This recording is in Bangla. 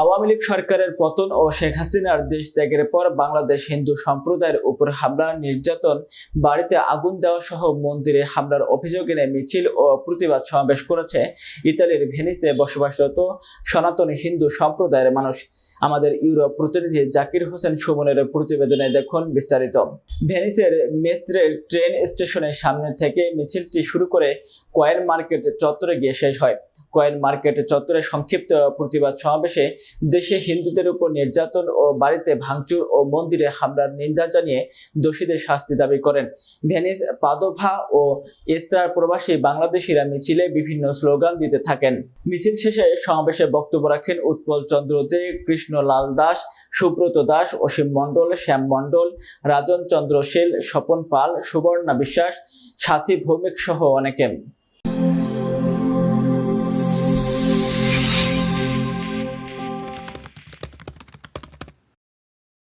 আওয়ামী লীগ সরকারের পতন ও শেখ হাসিনার দেশ ত্যাগের পর বাংলাদেশ হিন্দু সম্প্রদায়ের উপর হামলা, নির্যাতন, বাড়িতে আগুন দেওয়া সহ মন্দিরে হামলার অভিযোগ এনে মিছিল ও প্রতিবাদ সমাবেশ করেছে ইতালির ভেনিসে বসবাসরত সনাতন হিন্দু সম্প্রদায়ের মানুষ। আমাদের ইউরোপ প্রতিনিধি জাকির হোসেন সুমনের প্রতিবেদনে দেখুন বিস্তারিত। ভেনিসের মেস্ত্রের ট্রেন স্টেশনের সামনে থেকে মিছিলটি শুরু করে কয়েন মার্কেট চত্বরে গিয়ে শেষ হয়। কয়েন মার্কেট চত্বরে সংক্ষিপ্ত প্রতিবাদ সমাবেশে দেশে হিন্দুদের উপর নির্যাতন ও বাড়িতে ভাঙচুর ও মন্দিরে হামলার নিন্দা জানিয়ে দোষীদের শাস্তি দাবি করেন। ভেনিস, পাদোভা ও এস্ত্রার প্রবাসী বাংলাদেশিরা মিছিলে বিভিন্ন স্লোগান দিতে থাকেন। মিছিল শেষে সমাবেশে বক্তব্য রাখেন উৎপল চন্দ্র দে, কৃষ্ণলাল দাস, সুব্রত দাস, অসীম মণ্ডল, শ্যাম মণ্ডল, রাজন চন্দ্র শীল স্বপন পাল, সুবর্ণা বিশ্বাস, সাথী ভৌমিক সহ অনেকে।